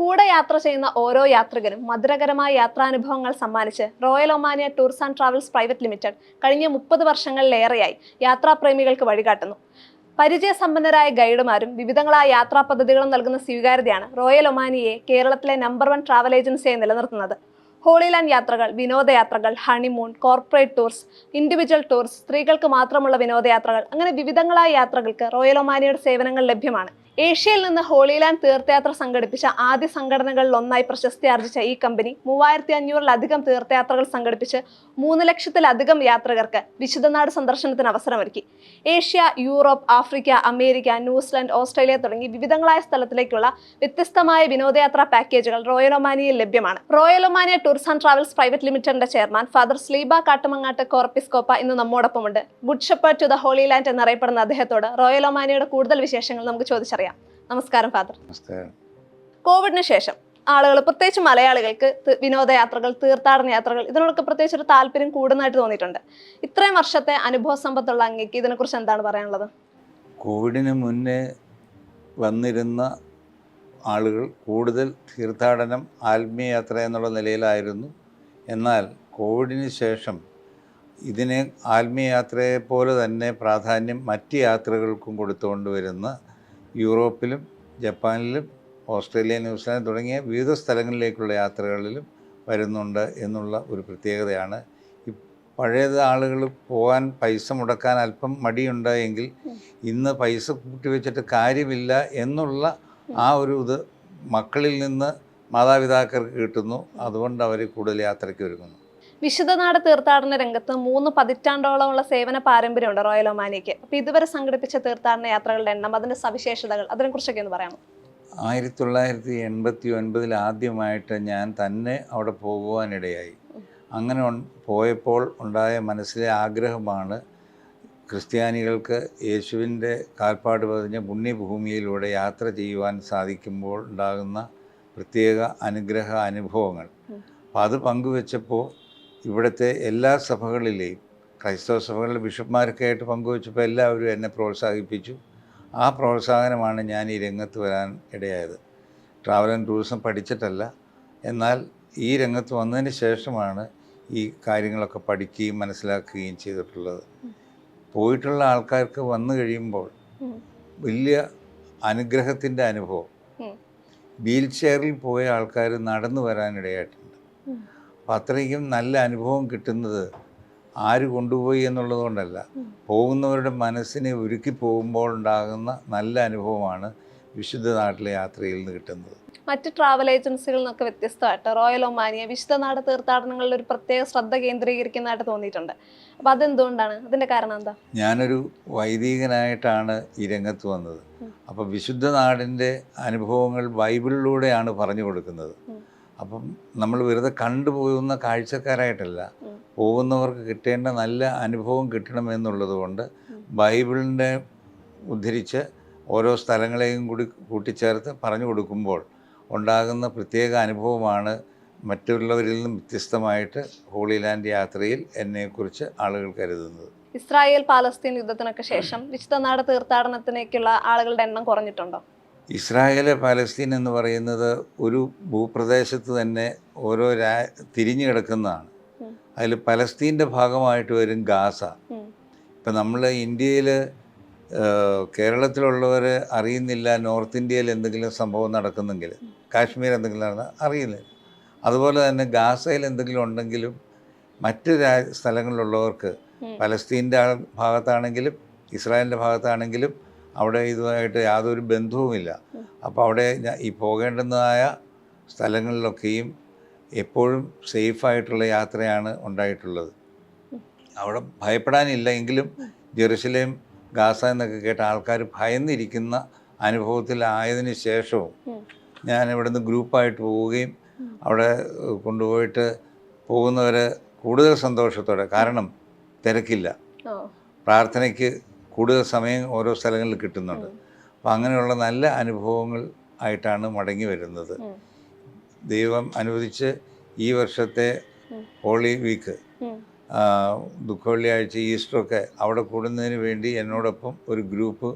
കൂടെ യാത്ര ചെയ്യുന്ന ഓരോ യാത്രികനും മധുരകരമായ യാത്രാനുഭവങ്ങൾ സമ്മാനിച്ച് royal Omania tours and travels private limited കഴിഞ്ഞ മുപ്പത് വർഷങ്ങളിലേറെയായി യാത്രാപ്രേമികൾക്ക് വഴികാട്ടുന്നു. പരിചയസമ്പന്നരായ ഗൈഡുമാരും വിവിധങ്ങളായ യാത്രാ പദ്ധതികളും നൽകുന്ന സ്വീകാര്യതയാണ് റോയൽ ഒമാനിയെ കേരളത്തിലെ നമ്പർ വൺ ട്രാവൽ ഏജൻസിയായി നിലനിർത്തുന്നത്. ഹോളിലാൻഡ് യാത്രകൾ വിനോദയാത്രകൾ honeymoon corporate tours individual tours സ്ത്രീകൾക്ക് മാത്രമുള്ള വിനോദയാത്രകൾ അങ്ങനെ വിവിധങ്ങളായ യാത്രകൾക്ക് റോയൽ ഒമാനിയുടെ സേവനങ്ങൾ ലഭ്യമാണ്. ഏഷ്യയിൽ നിന്ന് ഹോളിലാൻഡ് തീർത്ഥയാത്ര സംഘടിപ്പിച്ച ആദ്യ സംഘടനകളിൽ ഒന്നായി പ്രശസ്തി ആർജിച്ച ഈ കമ്പനി മൂവായിരത്തി അഞ്ഞൂറിലധികം തീർത്ഥയാത്രകൾ സംഘടിപ്പിച്ച് മൂന്ന് ലക്ഷത്തിലധികം യാത്രികർക്ക് വിശുദ്ധനാട് സന്ദർശനത്തിന് അവസരമൊരുക്കി. Asia Europe Africa America New Zealand Australia തുടങ്ങി വിവിധങ്ങളായ സ്ഥലത്തിലേക്കുള്ള വ്യത്യസ്തമായ വിനോദയാത്രാ പാക്കേജുകൾ റോയൽ ഒമാനിയയിൽ ലഭ്യമാണ്. Royal Omania tours and travels private ലിമിറ്റഡിന്റെ ചെയർമാൻ ഫാദർ സ്ലീബ കാട്ടുമങ്ങാട്ട് കോർപ്പിസ്കോപ്പ ഇന്ന് നമ്മോടൊപ്പമുണ്ട്. Good shepherd to the holy land എന്നറിയപ്പെടുന്ന അദ്ദേഹത്തോട് റോയൽ ഒമാനിയയുടെ കൂടുതൽ വിശേഷങ്ങൾ നമുക്ക് ചോദിച്ചറിയാം. നമസ്കാരം ഫാദർ. കോവിഡിന് ശേഷം ആളുകൾ പ്രത്യേകിച്ച് മലയാളികൾക്ക് വിനോദയാത്രകൾ തീർത്ഥാടന യാത്രകൾ ഇതിനോടൊക്കെ പ്രത്യേകിച്ച് ഒരു താല്പര്യം കൂടുന്നതായിട്ട് തോന്നിയിട്ടുണ്ട്. ഇത്രയും വർഷത്തെ അനുഭവ സമ്പത്തുള്ള അങ്ങേക്ക് ഇതിനെക്കുറിച്ച് എന്താണ് പറയാനുള്ളത്? കോവിഡിന് മുന്നേ വന്നിരുന്ന ആളുകൾ കൂടുതൽ തീർത്ഥാടനം ആത്മീയ യാത്ര എന്നുള്ള നിലയിലായിരുന്നു. എന്നാൽ കോവിഡിന് ശേഷം ഇതിനെ ആത്മീയ യാത്രയെ പോലെ തന്നെ പ്രാധാന്യം മറ്റ് യാത്രകൾക്കും കൊടുത്തുകൊണ്ട് വരുന്ന യൂറോപ്പിലും ജപ്പാനിലും ഓസ്ട്രേലിയ ന്യൂസിലാൻഡ് തുടങ്ങിയ വിവിധ സ്ഥലങ്ങളിലേക്കുള്ള യാത്രകളിലും വരുന്നുണ്ട് എന്നുള്ള ഒരു പ്രത്യേകതയാണ്. ഈ പഴയ ആളുകൾ പോകാൻ പൈസ മുടക്കാൻ അല്പം മടിയുണ്ട് എങ്കിൽ ഇന്ന് പൈസ കൂട്ടിവെച്ചിട്ട് കാര്യമില്ല എന്നുള്ള ആ ഒരു ഇത് മക്കളിൽ നിന്ന് മാതാപിതാക്കൾക്ക് കിട്ടുന്നു. അതുകൊണ്ട് അവർ കൂടുതൽ യാത്രയ്ക്ക് ഒരുങ്ങുന്നു. വിശുദ്ധനാട് തീർത്ഥാടന രംഗത്ത് മൂന്ന് പതിറ്റാണ്ടോളമുള്ള സേവന പാരമ്പര്യമുണ്ട് റോയൽ ഒമാനിക്ക്. അപ്പൊ ഇതുവരെ സംഘടിപ്പിച്ച തീർത്ഥാടന യാത്രകളുടെ എണ്ണം അതിന്റെ സവിശേഷതകൾ അതിനെക്കുറിച്ചൊക്കെ ഒന്ന് പറയാമോ? ആയിരത്തി തൊള്ളായിരത്തി എൺപത്തി ഒൻപതിൽ ആദ്യമായിട്ട് ഞാൻ തന്നെ അവിടെ പോകുവാനിടയായി. അങ്ങനെ പോയപ്പോൾ ഉണ്ടായ മനസ്സിലെ ആഗ്രഹമാണ് ക്രിസ്ത്യാനികൾക്ക് യേശുവിന്റെ കാൽപ്പാട് പതിഞ്ഞ പുണ്യഭൂമിയിലൂടെ യാത്ര ചെയ്യുവാൻ സാധിക്കുമ്പോൾ ഉണ്ടാകുന്ന പ്രത്യേക അനുഗ്രഹ അനുഭവങ്ങൾ. അപ്പോൾ അത് പങ്കുവെച്ചപ്പോൾ ഇവിടുത്തെ എല്ലാ സഭകളിലെയും ക്രൈസ്തവ സഭകളിലെ ബിഷപ്പ്മാരൊക്കെ ആയിട്ട് പങ്കുവെച്ചപ്പോൾ എല്ലാവരും എന്നെ പ്രോത്സാഹിപ്പിച്ചു. ആ പ്രോത്സാഹനമാണ് ഞാൻ ഈ രംഗത്ത് വരാൻ ഇടയായത്. ട്രാവൽ ആൻഡ് ടൂറിസം പഠിച്ചിട്ടല്ല. എന്നാൽ ഈ രംഗത്ത് വന്നതിന് ശേഷമാണ് ഈ കാര്യങ്ങളൊക്കെ പഠിക്കുകയും മനസ്സിലാക്കുകയും ചെയ്തിട്ടുള്ളത്. പോയിട്ടുള്ള ആൾക്കാർക്ക് വന്നു കഴിയുമ്പോൾ വലിയ അനുഗ്രഹത്തിന്റെ അനുഭവം. വീൽ ചെയറിൽ പോയ ആൾക്കാർ നടന്നു വരാനിടയായിട്ടുണ്ട്. അപ്പം അത്രയ്ക്കും നല്ല അനുഭവം കിട്ടുന്നത് ആര് കൊണ്ടുപോയി എന്നുള്ളത് കൊണ്ടല്ല. പോകുന്നവരുടെ മനസ്സിനെ ഒരുക്കി പോകുമ്പോൾ ഉണ്ടാകുന്ന നല്ല അനുഭവമാണ് വിശുദ്ധ നാട്ടിലെ യാത്രയിൽ നിന്ന് കിട്ടുന്നത്. മറ്റ് ട്രാവൽ ഏജൻസികളിൽ നിന്നൊക്കെ വ്യത്യസ്തമായിട്ട് റോയൽ ഒമാനിയ വിശുദ്ധ നാട് തീർത്ഥാടനങ്ങളിൽ ഒരു പ്രത്യേക ശ്രദ്ധ കേന്ദ്രീകരിക്കുന്നതായിട്ട് തോന്നിയിട്ടുണ്ട്. അപ്പോൾ അതെന്തുകൊണ്ടാണ്? അതിന്റെ കാരണം എന്താ? ഞാനൊരു വൈദികനായിട്ടാണ് ഈ രംഗത്ത് വന്നത്. അപ്പോൾ അപ്പം വിശുദ്ധ നാടിന്റെ അനുഭവങ്ങൾ ബൈബിളിലൂടെയാണ് പറഞ്ഞു കൊടുക്കുന്നത്. അപ്പം നമ്മൾ വെറുതെ കണ്ടുപോകുന്ന കാഴ്ചക്കാരായിട്ടല്ല. പോകുന്നവർക്ക് കിട്ടേണ്ട നല്ല അനുഭവം കിട്ടണമെന്നുള്ളത് കൊണ്ട് ബൈബിളിന്റെ ഉദ്ധരിച്ച് ഓരോ സ്ഥലങ്ങളെയും കൂടി കൂട്ടിച്ചേർത്ത് പറഞ്ഞു കൊടുക്കുമ്പോൾ ഉണ്ടാകുന്ന പ്രത്യേക അനുഭവമാണ് മറ്റുള്ളവരിൽ നിന്നും വ്യത്യസ്തമായിട്ട് ഹോളി ലാൻഡ് യാത്രയിൽ എന്നെക്കുറിച്ച് ആളുകൾ കരുതുന്നത് ഇസ്രായേൽ പാലസ്തീൻ യുദ്ധത്തിനൊക്കെ ശേഷം വിശുദ്ധനാട് തീർത്ഥാടനത്തിലേക്കുള്ള ആളുകളുടെ എണ്ണം കുറഞ്ഞിട്ടുണ്ടോ ഇസ്രായേൽ പാലസ്തീൻ എന്ന് പറയുന്നത് ഒരു ഭൂപ്രദേശത്ത് തന്നെ ഓരോ രാ തിരിഞ്ഞു കിടക്കുന്നതാണ്. അതിൽ പലസ്തീന്റെ ഭാഗമായിട്ട് വരും ഗാസ. ഇപ്പം നമ്മൾ ഇന്ത്യയിൽ കേരളത്തിലുള്ളവർ അറിയുന്നില്ല നോർത്ത് ഇന്ത്യയിൽ എന്തെങ്കിലും സംഭവം നടക്കുന്നെങ്കിൽ കാശ്മീർ എന്തെങ്കിലും നടന്ന അറിയുന്നില്ല. അതുപോലെ തന്നെ ഗാസയിൽ എന്തെങ്കിലും ഉണ്ടെങ്കിലും മറ്റ് രാ സ്ഥലങ്ങളിലുള്ളവർക്ക്. പലസ്തീന്റെ ഭാഗത്താണെങ്കിലും ഇസ്രായേലിന്റെ ഭാഗത്താണെങ്കിലും അവിടെ ഇതുമായിട്ട് യാതൊരു ബന്ധവുമില്ല. അപ്പോൾ അവിടെ ഈ പോകേണ്ടുന്നതായ സ്ഥലങ്ങളിലൊക്കെയും എപ്പോഴും സേഫായിട്ടുള്ള യാത്രയാണ് ഉണ്ടായിട്ടുള്ളത്. അവിടെ ഭയപ്പെടാനില്ല. എങ്കിലും ജെറുസലേം ഗാസ എന്നൊക്കെ കേട്ട ആൾക്കാർ ഭയന്നിരിക്കുന്ന അനുഭവത്തിലായതിന് ശേഷവും ഞാൻ ഇവിടുന്ന് ഗ്രൂപ്പായിട്ട് പോവുകയും അവിടെ കൊണ്ടുപോയിട്ട് പോകുന്നവരെ കൂടുതൽ സന്തോഷത്തോടെ കാരണം തിരക്കില്ല. പ്രാർത്ഥനയ്ക്ക് കൂടുതൽ സമയം ഓരോ സ്ഥലങ്ങളിൽ കിട്ടുന്നുണ്ട് അപ്പം അങ്ങനെയുള്ള നല്ല അനുഭവങ്ങൾ ആയിട്ടാണ് മടങ്ങി വരുന്നത്. ദൈവം അനുവദിച്ച് ഈ വർഷത്തെ ഹോളി വീക്ക്. ഈസ്റ്റർ ഈസ്റ്ററൊക്കെ അവിടെ കൂടുന്നതിന് വേണ്ടി എന്നോടൊപ്പം ഒരു ഗ്രൂപ്പ്.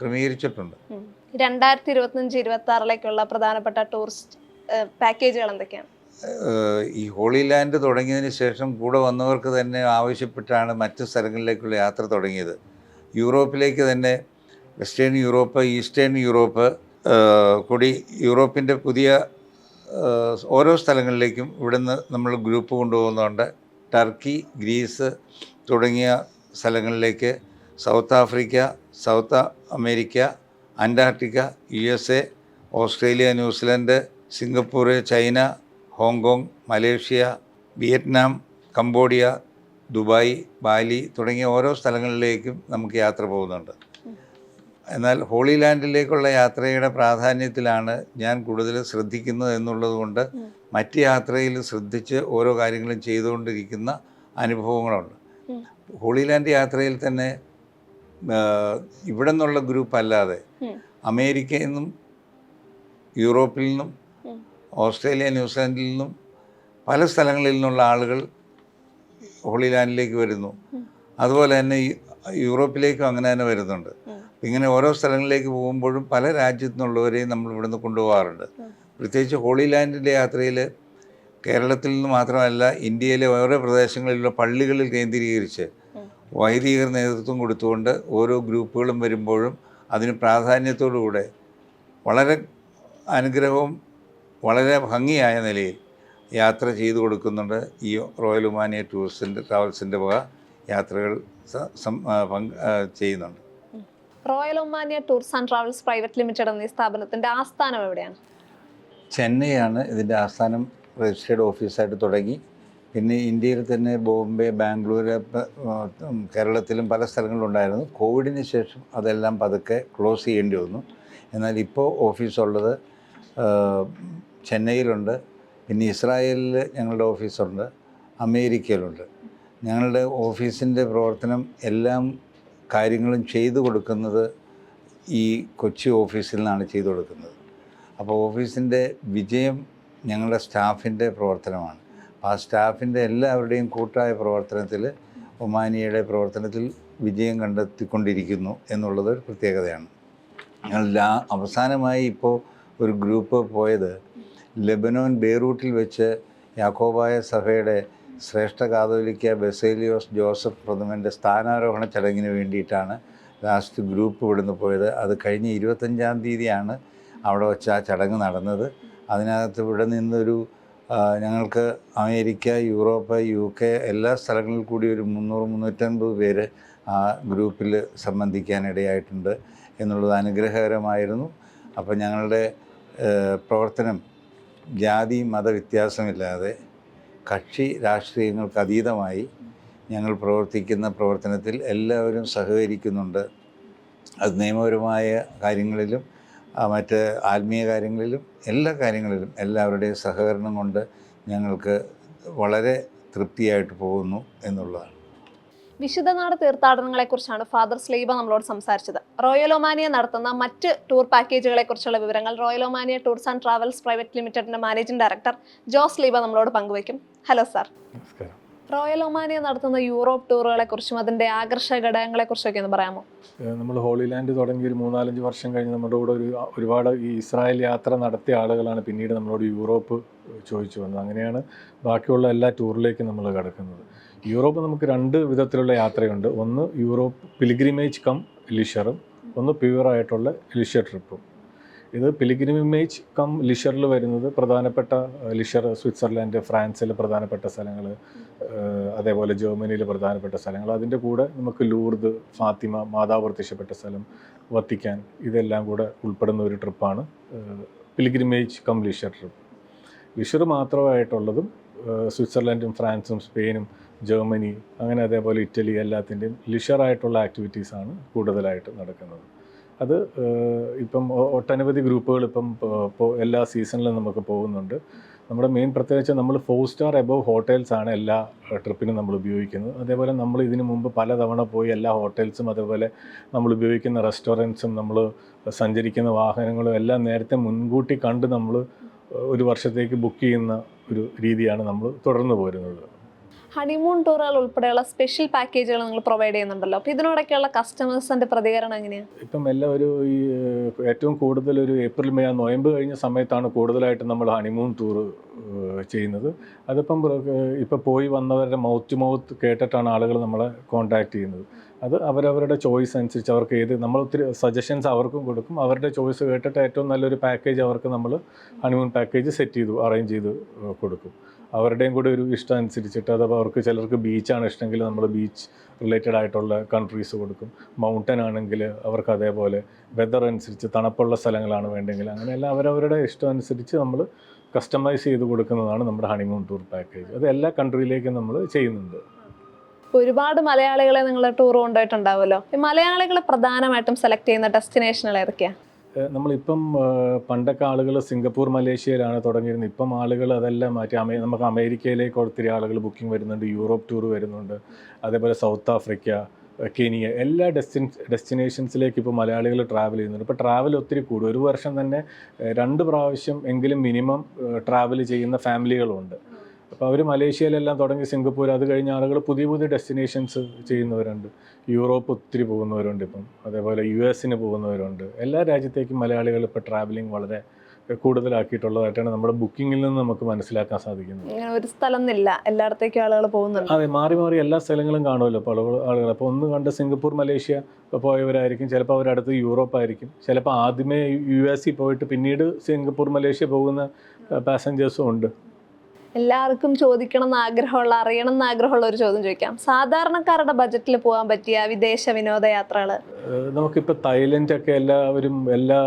ക്രമീകരിച്ചിട്ടുണ്ട്. രണ്ടായിരത്തി ഇരുപത്തഞ്ച് ഇരുപത്തി ആറിലേക്കുള്ള പ്രധാനപ്പെട്ട ടൂറിസ്റ്റ് പാക്കേജുകൾ എന്തൊക്കെയാണ് ഈ ഹോളി ലാൻഡ് തുടങ്ങിയതിന് ശേഷം കൂടെ വന്നവർക്ക് തന്നെ ആവശ്യപ്പെട്ടാണ് മറ്റു സ്ഥലങ്ങളിലേക്കുള്ള യാത്ര തുടങ്ങിയത് യൂറോപ്പിലേക്ക് തന്നെ വെസ്റ്റേൺ യൂറോപ്പ് ഈസ്റ്റേൺ യൂറോപ്പ് കൂടി യൂറോപ്പിന്റെ പുതിയ ഓരോ സ്ഥലങ്ങളിലേക്കും ഇവിടുന്ന് നമ്മൾ ഗ്രൂപ്പ് കൊണ്ടുപോകുന്നുണ്ട്. ടർക്കി ഗ്രീസ് തുടങ്ങിയ സ്ഥലങ്ങളിലേക്ക് south Africa south America Antarctica U S A Australia New Zealand Singapore China Hong Kong Malaysia Vietnam Cambodia Dubai Bali തുടങ്ങിയ ഓരോ സ്ഥലങ്ങളിലേക്കും നമുക്ക് യാത്ര പോകുന്നുണ്ട് എന്നാൽ ഹോളി ലാൻഡിലേക്കുള്ള യാത്രയുടെ പ്രാധാന്യത്തിലാണ് ഞാൻ കൂടുതൽ ശ്രദ്ധിക്കുന്നത് എന്നുള്ളത് കൊണ്ട് മറ്റ് യാത്രയിൽ ശ്രദ്ധിച്ച് ഓരോ കാര്യങ്ങളും ചെയ്തുകൊണ്ടിരിക്കുന്ന അനുഭവങ്ങളുണ്ട്. ഹോളി ലാൻഡ് യാത്രയിൽ തന്നെ ഇവിടെ നിന്നുള്ള ഗ്രൂപ്പ് അല്ലാതെ അമേരിക്കയിൽ നിന്നും യൂറോപ്പിൽ നിന്നും ഓസ്ട്രേലിയ ന്യൂസിലാൻഡിൽ നിന്നും പല സ്ഥലങ്ങളിൽ നിന്നുള്ള ആളുകൾ ഹോളി ലാൻഡിലേക്ക് വരുന്നു. അതുപോലെ തന്നെ യൂറോപ്പിലേക്കും അങ്ങനെ തന്നെ വരുന്നുണ്ട്. ഇങ്ങനെ ഓരോ സ്ഥലങ്ങളിലേക്ക് പോകുമ്പോഴും പല രാജ്യത്തു നിന്നുള്ളവരെയും നമ്മൾ ഇവിടുന്ന് കൊണ്ടുപോകാറുണ്ട്. പ്രത്യേകിച്ച് ഹോളി ലാൻഡിന്റെ യാത്രയിൽ കേരളത്തിൽ നിന്ന് മാത്രമല്ല ഇന്ത്യയിലെ ഓരോ പ്രദേശങ്ങളിലുള്ള പള്ളികളിൽ കേന്ദ്രീകരിച്ച് വൈദിക വൈദികർ നേതൃത്വം കൊടുത്തുകൊണ്ട് ഓരോ ഗ്രൂപ്പുകളും വരുമ്പോഴും അതിന് പ്രാധാന്യത്തോടുകൂടെ വളരെ അനുഗ്രഹവും വളരെ ഭംഗിയായ നിലയിൽ യാത്ര ചെയ്തു കൊടുക്കുന്നുണ്ട്. ഈ റോയൽ ഉമാനിയ ടൂറിസ്റ്റിന്റെ ട്രാവൽസിന്റെ വക യാത്രകൾ ചെയ്യുന്നുണ്ട്. Royal Omania tours and travels private limited എന്ന സ്ഥാപനത്തിന്റെ ആസ്ഥാനം എവിടെയാണ്? ചെന്നൈയാണ് ഇതിന്റെ ആസ്ഥാനം രജിസ്റ്റേർഡ് ഓഫീസായിട്ട് തുടങ്ങി. പിന്നെ ഇന്ത്യയിൽ തന്നെ ബോംബെ ബാംഗ്ലൂർ കേരളത്തിലും പല സ്ഥലങ്ങളിലുണ്ടായിരുന്നു. കോവിഡിന് ശേഷം അതെല്ലാം പതുക്കെ ക്ലോസ് ചെയ്യേണ്ടി വന്നു. എന്നാൽ ഇപ്പോൾ ഓഫീസുള്ളത് ചെന്നൈയിലുണ്ട്. പിന്നെ ഇസ്രായേലിൽ ഞങ്ങളുടെ ഓഫീസുണ്ട് അമേരിക്കയിലുണ്ട്. ഞങ്ങളുടെ ഓഫീസിന്റെ പ്രവർത്തനം എല്ലാം കാര്യങ്ങളും ചെയ്തു കൊടുക്കുന്നത് ഈ കൊച്ചി ഓഫീസിൽ നിന്നാണ് ചെയ്തു കൊടുക്കുന്നത്. അപ്പോൾ ഓഫീസിന്റെ വിജയം ഞങ്ങളുടെ സ്റ്റാഫിന്റെ പ്രവർത്തനമാണ്. ആ സ്റ്റാഫിന്റെ എല്ലാവരുടെയും കൂട്ടായ പ്രവർത്തനത്തിൽ ഒമാനിയയുടെ പ്രവർത്തനത്തിൽ വിജയം കണ്ടെത്തിക്കൊണ്ടിരിക്കുന്നു എന്നുള്ളത് ഒരു പ്രത്യേകതയാണ്. ഞങ്ങൾ അവസാനമായി ഇപ്പോൾ ഒരു ഗ്രൂപ്പ് പോയത് ലെബനോൻ ബെയ്റൂട്ടിൽ വെച്ച് യാക്കോബായ സഭയുടെ ശ്രേഷ്ഠ കാതോലിക്ക ബെസേലിയോസ് ജോസഫ് പ്രഥമന്റെ സ്ഥാനാരോഹണ ചടങ്ങിന് വേണ്ടിയിട്ടാണ് ലാസ്റ്റ് ഗ്രൂപ്പ് ഇവിടുന്ന് പോയത്. അത് കഴിഞ്ഞ് ഇരുപത്തഞ്ചാം തീയതിയാണ് അവിടെ വെച്ച് ആ ചടങ്ങ് നടന്നത്. അതിനകത്ത് ഇവിടെ നിന്നൊരു ഞങ്ങൾക്ക് അമേരിക്ക യൂറോപ്പ് യു കെ എല്ലാ സ്ഥലങ്ങളിൽ കൂടി ഒരു മുന്നൂറ് മുന്നൂറ്റൻപത് പേര് ആ ഗ്രൂപ്പിൽ സംബന്ധിക്കാനിടയായിട്ടുണ്ട് എന്നുള്ളത് അനുഗ്രഹകരമായിരുന്നു. അപ്പോൾ ഞങ്ങളുടെ പ്രവർത്തനം ജാതി മതവ്യത്യാസമില്ലാതെ കക്ഷി രാഷ്ട്രീയങ്ങൾക്ക് അതീതമായി ഞങ്ങൾ പ്രവർത്തിക്കുന്ന പ്രവർത്തനത്തിൽ എല്ലാവരും സഹകരിക്കുന്നുണ്ട്. അത് നിയമപരമായ കാര്യങ്ങളിലും മറ്റ് ആത്മീയ കാര്യങ്ങളിലും എല്ലാ കാര്യങ്ങളിലും എല്ലാവരുടെയും സഹകരണം കൊണ്ട് ഞങ്ങൾക്ക് വളരെ തൃപ്തിയായിട്ട് പോകുന്നു എന്നുള്ളതാണ്. വിശുദ്ധനാട് തീർത്ഥാടനങ്ങളെ കുറിച്ചാണ് ഫാദർ സ്ലീബ നമ്മളോട് സംസാരിച്ചത്. റോയൽ ഒമാനിയ നടത്തുന്ന മറ്റ് ടൂർ പാക്കേജുകളെ കുറിച്ചുള്ള വിവരങ്ങൾ royal Omania tours and travels private ലിമിറ്റഡിന്റെ മാനേജിംഗ് ഡയറക്ടർ ജോസ് ലീബ നമ്മളോട് പങ്കുവയ്ക്കും. ഹലോ സാർ റോയൽ ഒമാനിയ നടത്തുന്ന യൂറോപ്പ് ടൂറുകളെ കുറിച്ചും അതിന്റെ ആകർഷക ഘടകങ്ങളെ കുറിച്ചൊക്കെ ഒന്ന് പറയാമോ? നമ്മൾ ഹോളി ലാൻഡ് തുടങ്ങി ഒരു മൂന്നാലഞ്ച് വർഷം കഴിഞ്ഞ് നമ്മുടെ കൂടെ ഒരു ഒരുപാട് ഈ ഇസ്രായേൽ യാത്ര നടത്തിയ ആളുകളാണ് പിന്നീട് നമ്മളോട് യൂറോപ്പ് ചോദിച്ചു വന്നത്. അങ്ങനെയാണ് ബാക്കിയുള്ള എല്ലാ ടൂറിലേക്കും നമ്മൾ കിടക്കുന്നത്. യൂറോപ്പ് നമുക്ക് രണ്ട് വിധത്തിലുള്ള യാത്രയുണ്ട്. ഒന്ന് യൂറോപ്പ് പിലിഗ്രിമേജ് കം ലിഷറും ഒന്ന് പ്യുവറായിട്ടുള്ള ലിഷർ ട്രിപ്പും. ഇത് പിലിഗ്രിമേജ് കം ലിഷറിൽ വരുന്നത് പ്രധാനപ്പെട്ട ലിഷർ സ്വിറ്റ്സർലാൻഡ് ഫ്രാൻസിൽ പ്രധാനപ്പെട്ട സ്ഥലങ്ങൾ അതേപോലെ ജർമ്മനിയിൽ പ്രധാനപ്പെട്ട സ്ഥലങ്ങൾ. അതിന്റെ കൂടെ നമുക്ക് ലൂർദ് ഫാത്തിമ മാതാവ് പ്രത്യക്ഷപ്പെട്ട സ്ഥലം വത്തിക്കാൻ ഇതെല്ലാം കൂടെ ഉൾപ്പെടുന്ന ഒരു ട്രിപ്പാണ് pilgrimage cum leisure trip. Leisure മാത്രമായിട്ടുള്ളതും സ്വിറ്റ്സർലൻഡും ഫ്രാൻസും സ്പെയിനും ജർമ്മനി അങ്ങനെ അതേപോലെ ഇറ്റലി എല്ലാത്തിന്റെയും ലിഷറായിട്ടുള്ള ആക്ടിവിറ്റീസാണ് കൂടുതലായിട്ട് നടക്കുന്നത്. അത് ഇപ്പം ഒട്ടനവധി ഗ്രൂപ്പുകൾ ഇപ്പം എല്ലാ സീസണിലും നമുക്ക് പോകുന്നുണ്ട്. നമ്മുടെ മെയിൻ പ്രത്യേകിച്ച് നമ്മൾ ഫോർ സ്റ്റാർ എബവ് ഹോട്ടൽസ് ആണ് എല്ലാ ട്രിപ്പിനും നമ്മൾ ഉപയോഗിക്കുന്നത്. അതേപോലെ നമ്മൾ ഇതിനു മുമ്പ് പലതവണ പോയി എല്ലാ ഹോട്ടൽസും അതേപോലെ നമ്മൾ ഉപയോഗിക്കുന്ന റെസ്റ്റോറന്റ്സും നമ്മൾ സഞ്ചരിക്കുന്ന വാഹനങ്ങളും എല്ലാം നേരത്തെ മുൻകൂട്ടി കണ്ട് നമ്മൾ ഒരു വർഷത്തേക്ക് ബുക്ക് ചെയ്യുന്ന ഒരു രീതിയാണ് നമ്മൾ തുടർന്ന് പോരുന്നത്. ഹണിമൂൺ ടൂറുകൾ ഉൾപ്പെടെയുള്ള സ്പെഷ്യൽ പാക്കേജുകൾ നിങ്ങൾ പ്രൊവൈഡ് ചെയ്യുന്നുണ്ടല്ലോ. അപ്പോൾ ഇതിനോടൊക്കെയുള്ള കസ്റ്റമേഴ്സിന്റെ പ്രതികരണം എങ്ങനെയാണ് ഇപ്പം എല്ലാം ഒരു ഈ ഏറ്റവും കൂടുതൽ ഒരു ഏപ്രിൽ മെയ് നോയമ്പ് കഴിഞ്ഞ സമയത്താണ് കൂടുതലായിട്ട് നമ്മൾ ഹണിമൂൺ ടൂർ ചെയ്യുന്നത്. അതിപ്പം ഇപ്പം പോയി വന്നവരുടെ മൗത്ത് ടു മൗത്ത് കേട്ടിട്ടാണ് ആളുകൾ നമ്മളെ കോൺടാക്ട് ചെയ്യുന്നത്. അത് അവരവരുടെ ചോയ്സ് അനുസരിച്ച് അവർക്ക് ഏത് നമ്മൾ ഒത്തിരി സജഷൻസ് അവർക്കും കൊടുക്കും. അവരുടെ ചോയ്സ് കേട്ടിട്ട് ഏറ്റവും നല്ലൊരു പാക്കേജ് അവർക്ക് നമ്മൾ ഹണിമൂൺ പാക്കേജ് സെറ്റ് ചെയ്തു അറേഞ്ച് ചെയ്ത് കൊടുക്കും. അവരുടെയും കൂടെ ഒരു ഇഷ്ടം അനുസരിച്ചിട്ട് അഥവാ അവർക്ക് ചിലർക്ക് ബീച്ചാണ് ഇഷ്ടമെങ്കിൽ നമ്മൾ ബീച്ച് റിലേറ്റഡ് ആയിട്ടുള്ള കൺട്രീസ് കൊടുക്കും. മൗണ്ടൻ ആണെങ്കിൽ അവർക്ക് അതേപോലെ വെതർ അനുസരിച്ച് തണുപ്പുള്ള സ്ഥലങ്ങളാണ് വേണ്ടെങ്കിൽ അങ്ങനെയെല്ലാം അവരവരുടെ ഇഷ്ടം അനുസരിച്ച് നമ്മൾ കസ്റ്റമൈസ് ചെയ്ത് കൊടുക്കുന്നതാണ് നമ്മുടെ ഹണിമൂൺ ടൂർ പാക്കേജ് അത് എല്ലാ കൺട്രിയിലേക്കും നമ്മൾ ചെയ്യുന്നുണ്ട്. ഒരുപാട് മലയാളികളെ നിങ്ങൾ ടൂർ കൊണ്ടുപോയിട്ടുണ്ടാവുമല്ലോ? മലയാളികളെ പ്രധാനമായിട്ടും സെലക്ട് ചെയ്യുന്ന ഡെസ്റ്റിനേഷനുകൾ ഏതൊക്കെയാണ് നമ്മളിപ്പം പണ്ടൊക്കെ ആളുകൾ സിംഗപ്പൂർ മലേഷ്യയിലാണ് തുടങ്ങിയിരുന്നത്. ഇപ്പം ആളുകൾ അതെല്ലാം മാറ്റി. അമേ നമുക്ക് അമേരിക്കയിലേക്ക് ഒത്തിരി ആളുകൾ ബുക്കിംഗ് വരുന്നുണ്ട്. യൂറോപ്പ് ടൂർ വരുന്നുണ്ട്. അതേപോലെ സൗത്ത് ആഫ്രിക്ക കെനിയ എല്ലാ ഡെസ്റ്റിൻ ഡെസ്റ്റിനേഷൻസിലേക്ക് ഇപ്പോൾ മലയാളികൾ ട്രാവൽ ചെയ്യുന്നുണ്ട്. ഇപ്പോൾ ട്രാവൽ ഒത്തിരി കൂടും. ഒരു വർഷം തന്നെ രണ്ട് പ്രാവശ്യം എങ്കിലും മിനിമം ട്രാവൽ ചെയ്യുന്ന ഫാമിലികളുണ്ട്. അപ്പോൾ അവർ മലേഷ്യയിലെല്ലാം തുടങ്ങി സിംഗപ്പൂർ അത് കഴിഞ്ഞ ആളുകൾ പുതിയ പുതിയ ഡെസ്റ്റിനേഷൻസ് ചെയ്യുന്നവരുണ്ട്. യൂറോപ്പ് ഒത്തിരി പോകുന്നവരുണ്ട് ഇപ്പം. അതേപോലെ യു എസിന് പോകുന്നവരുണ്ട്. എല്ലാ രാജ്യത്തേക്കും മലയാളികൾ ഇപ്പോൾ ട്രാവലിംഗ് വളരെ കൂടുതലാക്കിയിട്ടുള്ളതായിട്ടാണ് നമ്മുടെ ബുക്കിങ്ങിൽ നിന്ന് നമുക്ക് മനസ്സിലാക്കാൻ സാധിക്കുന്നത്. ഒരു സ്ഥലം എന്നില്ല എല്ലായിടത്തേക്കും ആളുകൾ പോകുന്നുണ്ട്. അതെ മാറി മാറി എല്ലാ സ്ഥലങ്ങളും കാണുമല്ലോ ഇപ്പോൾ ആളുകൾ ആളുകൾ അപ്പോൾ ഒന്ന് കണ്ട് സിംഗപ്പൂർ മലേഷ്യ പോയവരായിരിക്കും. ചിലപ്പോൾ അവരടുത്ത് യൂറോപ്പ് ആയിരിക്കും. ചിലപ്പോൾ ആദ്യമേ യു എസിൽ പോയിട്ട് പിന്നീട് സിംഗപ്പൂർ മലേഷ്യ പോകുന്ന പാസഞ്ചേഴ്സും ഉണ്ട്. എല്ലാവർക്കും ചോദിക്കണം എന്ന് ആഗ്രഹമുള്ള അറിയണം എന്ന് ആഗ്രഹമുള്ള ഒരു ചോദ്യം ചോദിക്കാം. സാധാരണക്കാരുടെ ബജറ്റിൽ പോകാൻ പറ്റിയ വിദേശ വിനോദയാത്രകൾ നമുക്കിപ്പോൾ തായ്ലൻഡ് ഒക്കെ എല്ലാവരും എല്ലാ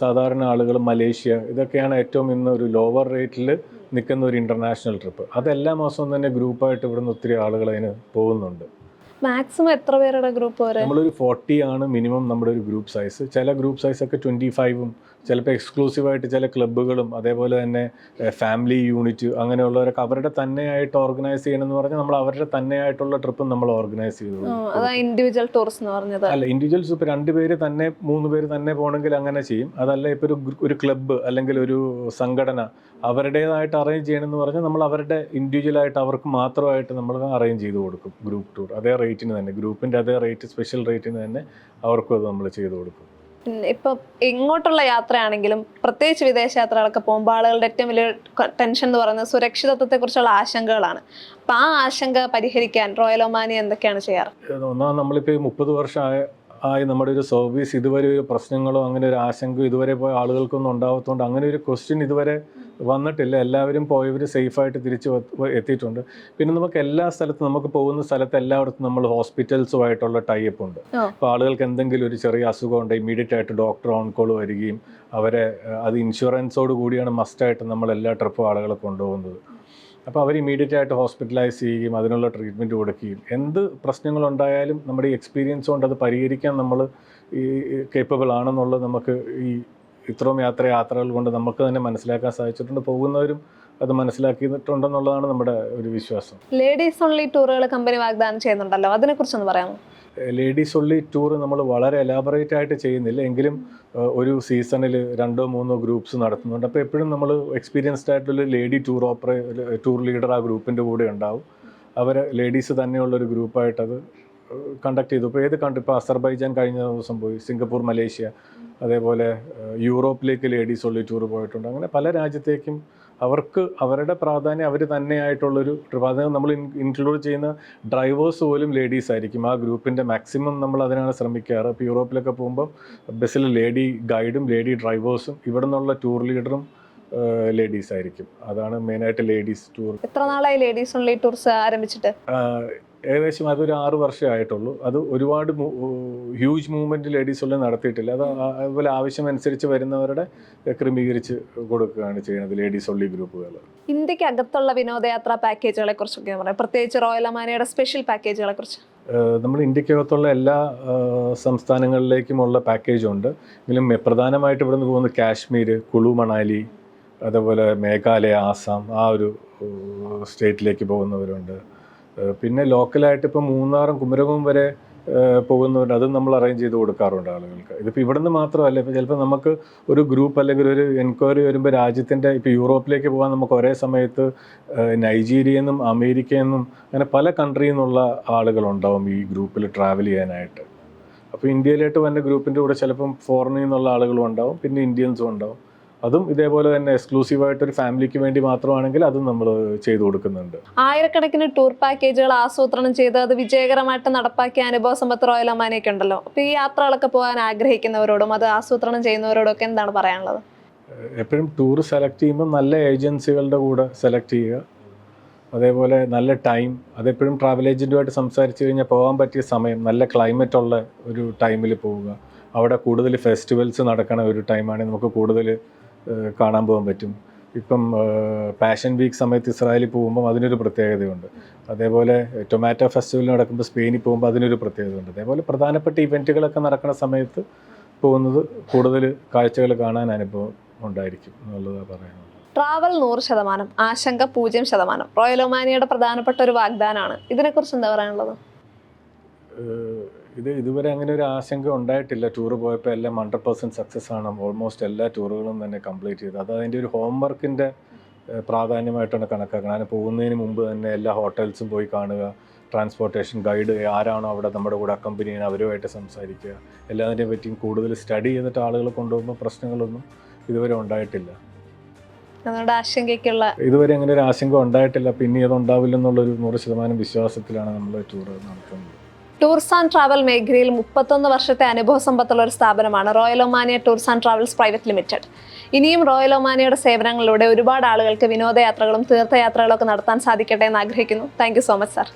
സാധാരണ ആളുകളും മലേഷ്യ ഇതൊക്കെയാണ് ഏറ്റവും ഇന്ന് ഒരു ലോവർ റേറ്റിൽ നിൽക്കുന്ന ഒരു ഇന്റർനാഷണൽ ട്രിപ്പ് അത് എല്ലാ മാസവും തന്നെ ഗ്രൂപ്പായിട്ട് ഇവിടുന്ന് ഒത്തിരി ആളുകൾ അതിന് പോകുന്നുണ്ട്. മാക്സിമം എത്ര പേരുടെ ഗ്രൂപ്പ് വരെ നമ്മളൊരു ഫോർട്ടി ആണ് മിനിമം നമ്മുടെ ഒരു ഗ്രൂപ്പ് സൈസ് ചില ഗ്രൂപ്പ് സൈസ് ഒക്കെ ട്വന്റി ഫൈവും ചിലപ്പോൾ എക്സ്ക്ലൂസീവായിട്ട് ചില ക്ലബ്ബുകളും അതേപോലെ തന്നെ ഫാമിലി യൂണിറ്റ് അങ്ങനെയുള്ളവരൊക്കെ അവരുടെ തന്നെയായിട്ട് ഓർഗനൈസ് ചെയ്യണമെന്ന് പറഞ്ഞാൽ നമ്മൾ അവരുടെ തന്നെയായിട്ടുള്ള ട്രിപ്പും നമ്മൾ ഓർഗനൈസ് ചെയ്തു. ഇൻഡിവിജ്വൽ ടൂറിസ്റ്റ് എന്ന് പറഞ്ഞത്. അല്ല ഇൻഡിവിജ്വൽസ് ഇപ്പോൾ രണ്ട് പേര് തന്നെ മൂന്ന് പേര് തന്നെ പോകണമെങ്കിൽ അങ്ങനെ ചെയ്യും. അതല്ല ഇപ്പോൾ ഒരു ഒരു ക്ലബ്ബ് അല്ലെങ്കിൽ ഒരു സംഘടന അവരുടേതായിട്ട് അറേഞ്ച് ചെയ്യണമെന്ന് പറഞ്ഞാൽ നമ്മൾ അവരുടെ ഇൻഡിവിജ്വൽ ആയിട്ട് അവർക്ക് മാത്രമായിട്ട് നമ്മൾ അറേഞ്ച് ചെയ്ത് കൊടുക്കും ഗ്രൂപ്പ് ടൂർ അതേ റേറ്റിന് തന്നെ ഗ്രൂപ്പിന്റെ അതേ റേറ്റ് സ്പെഷ്യൽ റേറ്റിന് തന്നെ അവർക്കും അത് നമ്മൾ ചെയ്ത് കൊടുക്കും. ഇപ്പൊ എങ്ങോട്ടുള്ള യാത്രയാണെങ്കിലും പ്രത്യേകിച്ച് വിദേശ യാത്രകളൊക്കെ പോകുമ്പോൾ ആളുകളുടെ ഏറ്റവും വലിയ ടെൻഷൻ എന്ന് പറയുന്നത് സുരക്ഷിതത്വത്തെ കുറിച്ചുള്ള ആശങ്കകളാണ്. അപ്പൊ ആ ആശങ്ക പരിഹരിക്കാൻ റോയൽ ഒമാനി എന്തൊക്കെയാണ് ചെയ്യാറ്? ഒന്നാമത് നമ്മളിപ്പോൾ ഈ മുപ്പത് വർഷമായ ആയി നമ്മുടെ ഒരു സർവീസ് ഇതുവരെ ഒരു പ്രശ്നങ്ങളോ അങ്ങനെ ഒരു ആശങ്ക ഇതുവരെ പോയ ആളുകൾക്കൊന്നും ഉണ്ടാവാത്തതുകൊണ്ട് അങ്ങനെ ഒരു ക്വസ്റ്റ്യൻ ഇതുവരെ വന്നിട്ടില്ല. എല്ലാവരും പോയവർ സേഫായിട്ട് തിരിച്ച് എത്തിയിട്ടുണ്ട്. പിന്നെ നമുക്ക് എല്ലാ സ്ഥലത്തും നമുക്ക് പോകുന്ന സ്ഥലത്ത് എല്ലായിടത്തും നമ്മൾ ഹോസ്പിറ്റൽസുമായിട്ടുള്ള ടൈപ്പ് ഉണ്ട്. അപ്പോൾ ആളുകൾക്ക് എന്തെങ്കിലും ഒരു ചെറിയ അസുഖം ഉണ്ട് ഇമ്മീഡിയറ്റ് ആയിട്ട് ഡോക്ടർ ഓൺ കോൾ വരികയും അവരെ അത് ഇൻഷുറൻസോട് കൂടിയാണ് മസ്റ്റായിട്ട് നമ്മൾ എല്ലാ ട്രിപ്പും ആളുകളെ കൊണ്ടുപോകുന്നത്. അപ്പോൾ അവർ ഇമീഡിയറ്റ് ആയിട്ട് ഹോസ്പിറ്റലൈസ് ചെയ്യുകയും അതിനുള്ള ട്രീറ്റ്മെന്റ് കൊടുക്കുകയും എന്ത് പ്രശ്നങ്ങളുണ്ടായാലും നമ്മുടെ ഈ എക്സ്പീരിയൻസ് കൊണ്ട് അത് പരിഹരിക്കാൻ നമ്മൾ ഈ കേപ്പബിൾ ആണെന്നുള്ളത് നമുക്ക് ഈ ഇത്രയും യാത്ര യാത്രകൾ കൊണ്ട് നമുക്ക് തന്നെ മനസ്സിലാക്കാൻ സാധിച്ചിട്ടുണ്ട്. പോകുന്നവരും അത് മനസ്സിലാക്കിയിട്ടുണ്ടെന്നുള്ളതാണ് നമ്മുടെ ഒരു വിശ്വാസം. ലേഡീസ് ഓൺലി ടൂറുകൾ കമ്പനി വാഗ്ദാനം ചെയ്യുന്നുണ്ടല്ലോ. അതിനെ കുറിച്ചൊന്ന് പറയാമോ? ലേഡീസ് ഒള്ളി ടൂർ നമ്മൾ വളരെ എലാബറേറ്റ് ആയിട്ട് ചെയ്യുന്നില്ല. എങ്കിലും ഒരു സീസണിൽ രണ്ടോ മൂന്നോ ഗ്രൂപ്പ്സ് നടത്തുന്നുണ്ട്. അപ്പോൾ എപ്പോഴും നമ്മൾ എക്സ്പീരിയൻസ്ഡ് ആയിട്ടുള്ള ലേഡി ടൂർ ഓപ്പറേ ടൂർ ലീഡർ ആ ഗ്രൂപ്പിന്റെ കൂടെ ഉണ്ടാവും. അവർ ലേഡീസ് തന്നെയുള്ള ഒരു ഗ്രൂപ്പായിട്ട് അത് കണ്ടക്ട് ചെയ്തു. ഇപ്പോൾ ഏത് കൺട്രി ഇപ്പോൾ അസർബൈജാൻ കഴിഞ്ഞ ദിവസം പോയി. സിംഗപ്പൂർ മലേഷ്യ അതേപോലെ യൂറോപ്പിലേക്ക് ലേഡീസ് ഉള്ളി ടൂർ പോയിട്ടുണ്ട്. അങ്ങനെ പല രാജ്യത്തേക്കും അവർക്ക് അവരുടെ പ്രാധാന്യം അവർ തന്നെയായിട്ടുള്ളൊരു ട്രിപ്പ് അത് നമ്മൾ ഇൻക്ലൂഡ് ചെയ്യുന്ന ഡ്രൈവേഴ്സ് പോലും ലേഡീസ് ആയിരിക്കും. ആ ഗ്രൂപ്പിന്റെ മാക്സിമം നമ്മൾ അതിനാണ് ശ്രമിക്കാറ്. ഇപ്പോൾ യൂറോപ്പിലൊക്കെ പോകുമ്പോൾ ബസ്സിൽ ലേഡി ഗൈഡും ലേഡി ഡ്രൈവേഴ്സും ഇവിടെ നിന്നുള്ള ടൂർ ലീഡറും ലേഡീസ് ആയിരിക്കും. അതാണ് മെയിനായിട്ട് ലേഡീസ് ടൂർ എത്ര നാളായി ലേഡീസ് ഓൺലി ടൂർസ് ആരംഭിച്ചിട്ട്? ഏകദേശം അതൊരു ആറ് വർഷമേ ആയിട്ടുള്ളൂ. അത് ഒരുപാട് ഹ്യൂജ് മൂവ്മെന്റ് ലേഡീസുള്ള നടത്തിയിട്ടില്ല. അത് അതുപോലെ ആവശ്യമനുസരിച്ച് വരുന്നവരുടെ ക്രമീകരിച്ച് കൊടുക്കുകയാണ് ചെയ്യുന്നത് ലേഡീസ് ഒള്ളി ഗ്രൂപ്പുകൾ ഇന്ത്യയ്ക്ക് അകത്തുള്ള വിനോദയാത്രാ പാക്കേജുകളെ കുറിച്ചൊക്കെ പറയാം. പ്രത്യേകിച്ച് റോയൽ അമാനയുടെ സ്പെഷ്യൽ പാക്കേജുകളെ കുറിച്ച്. നമ്മൾ ഇന്ത്യക്കകത്തുള്ള എല്ലാ സംസ്ഥാനങ്ങളിലേക്കുമുള്ള പാക്കേജുണ്ട്. എങ്കിലും പ്രധാനമായിട്ട് ഇവിടെ നിന്ന് പോകുന്നത് കാശ്മീർ കുളു മണാലി അതേപോലെ മേഘാലയ ആസാം ആ ഒരു സ്റ്റേറ്റിലേക്ക് പോകുന്നവരുണ്ട്. പിന്നെ ലോക്കലായിട്ട് ഇപ്പോൾ മൂന്നാറും കുമരകവും വരെ പോകുന്നവരുണ്ട്. അതും നമ്മൾ അറേഞ്ച് ചെയ്ത് കൊടുക്കാറുണ്ട് ആളുകൾക്ക്. ഇതിപ്പോൾ ഇവിടുന്ന് മാത്രമല്ല ഇപ്പോൾ ചിലപ്പോൾ നമുക്ക് ഒരു ഗ്രൂപ്പ് അല്ലെങ്കിൽ ഒരു എൻക്വയറി വരുമ്പോൾ രാജ്യത്തിന്റെ ഇപ്പോൾ യൂറോപ്പിലേക്ക് പോകാൻ നമുക്ക് ഒരേ സമയത്ത് നൈജീരിയ എന്നും അമേരിക്ക എന്നും അങ്ങനെ പല കൺട്രിയിൽ നിന്നുള്ള ആളുകളുണ്ടാവും ഈ ഗ്രൂപ്പിൽ ട്രാവൽ ചെയ്യാനായിട്ട്. അപ്പോൾ ഇന്ത്യയിലോട്ട് വന്ന ഗ്രൂപ്പിന്റെ കൂടെ ചിലപ്പം ഫോറിനിൽ നിന്നുള്ള ആളുകളും ഉണ്ടാവും. പിന്നെ ഇന്ത്യൻസും ഉണ്ടാവും. അതും ഇതേപോലെ തന്നെ എക്സ്ക്ലൂസീവ് ആയിട്ട് ഒരു ഫാമിലിക്ക് വേണ്ടി മാത്രമാണെങ്കിൽ അതും നമ്മൾ ചെയ്തു കൊടുക്കുന്നുണ്ട്. ആയിരക്കണക്കിന് ടൂർ പാക്കേജുകൾ ആസൂത്രണം ചെയ്ത് അത് വിജയകരമായിട്ട് നടപ്പാക്കിയ അനുഭവ സമ്പത്ത് റോയൽ അമാനയൊക്കെ ഉണ്ടല്ലോ. അപ്പോൾ ഈ യാത്രകളൊക്കെ പോകാൻ ആഗ്രഹിക്കുന്നവരോടും അത് ആസൂത്രണം ചെയ്യുന്നവരോടും ഒക്കെ എന്താണ് പറയാനുള്ളത്? എപ്പോഴും ടൂർ സെലക്ട് ചെയ്യുമ്പോൾ നല്ല ഏജൻസികളുടെ കൂടെ സെലക്ട് ചെയ്യുക. അതേപോലെ നല്ല ടൈം അതെപ്പോഴും ട്രാവൽ ഏജന്റുമായിട്ട് സംസാരിച്ച് കഴിഞ്ഞാൽ പോകാൻ പറ്റിയ സമയം നല്ല ക്ലൈമറ്റ് ഉള്ള ഒരു ടൈമിൽ പോവുക. അവിടെ കൂടുതൽ ഫെസ്റ്റിവൽസ് നടക്കണ ഒരു ടൈമാണ് നമുക്ക് കൂടുതൽ കാണാൻ പോകാൻ പറ്റും. ഇപ്പം പാഷൻ വീക്ക് സമയത്ത് ഇസ്രായേലിൽ പോകുമ്പോൾ അതിനൊരു പ്രത്യേകതയുണ്ട്. അതേപോലെ ടൊമാറ്റോ ഫെസ്റ്റിവൽ നടക്കുമ്പോൾ സ്പെയിനിൽ പോകുമ്പോൾ അതിനൊരു പ്രത്യേകതയുണ്ട്. അതേപോലെ പ്രധാനപ്പെട്ട ഇവന്റുകളൊക്കെ നടക്കുന്ന സമയത്ത് പോകുന്നത് കൂടുതൽ കാഴ്ചകൾ കാണാൻ അനുഭവം ഉണ്ടായിരിക്കും എന്നുള്ളതാണ് പറയുന്നത്. ട്രാവൽ നൂറ് ശതമാനം ആശങ്ക പൂജ്യം ശതമാനം. റോയൽ ഒമാനിയുടെ പ്രധാനപ്പെട്ട ഒരു വാഗ്ദാനമാണ് ഇതിനെക്കുറിച്ച് എന്താ പറയാനുള്ളത്? ഇത് ഇതുവരെ അങ്ങനെ ഒരു ആശങ്ക ഉണ്ടായിട്ടില്ല. ടൂർ പോയപ്പോൾ എല്ലാം ഹൺഡ്രഡ് പെർസെന്റ് സക്സസ് ആണ്. ഓൾമോസ്റ്റ് എല്ലാ ടൂറുകളും തന്നെ കംപ്ലീറ്റ് ചെയ്തത് അത് അതിന്റെ ഒരു ഹോംവർക്കിന്റെ പ്രാധാന്യമായിട്ടാണ് കണക്കാക്കുന്നത് അങ്ങനെ പോകുന്നതിന് മുമ്പ് തന്നെ എല്ലാ ഹോട്ടൽസും പോയി കാണുക. ട്രാൻസ്പോർട്ടേഷൻ ഗൈഡ് ആരാണോ അവിടെ നമ്മുടെ കൂടെ അക്കമ്പനി അവരുമായിട്ട് സംസാരിക്കുക. എല്ലാതിനെ പറ്റിയും കൂടുതൽ സ്റ്റഡി ചെയ്തിട്ട് ആളുകൾ കൊണ്ടുപോകുമ്പോൾ പ്രശ്നങ്ങളൊന്നും ഇതുവരെ ഉണ്ടായിട്ടില്ല. നമ്മുടെ ആശങ്കയ്ക്കുള്ള ഇതുവരെ അങ്ങനെ ഒരു ആശങ്ക ഉണ്ടായിട്ടില്ല. പിന്നെ അത് ഉണ്ടാവില്ല എന്നുള്ളൊരു നൂറ് ശതമാനം വിശ്വാസത്തിലാണ് നമ്മൾ ടൂർ നടത്തുന്നത് ടൂർസ് ആൻഡ് ട്രാവൽ മേഖലയിൽ മുപ്പത്തൊന്ന് വർഷത്തെ അനുഭവ സമ്പത്തുള്ള ഒരു സ്ഥാപനമാണ് royal Omania tours and travels private limited. ഇനിയും റോയൽ ഒമാനിയയുടെ സേവനങ്ങളിലൂടെ ഒരുപാട് ആളുകൾക്ക് വിനോദയാത്രകളും തീർത്ഥയാത്രകളൊക്കെ നടത്താൻ സാധിക്കട്ടെ എന്ന് ആഗ്രഹിക്കുന്നു. Thank so much sir.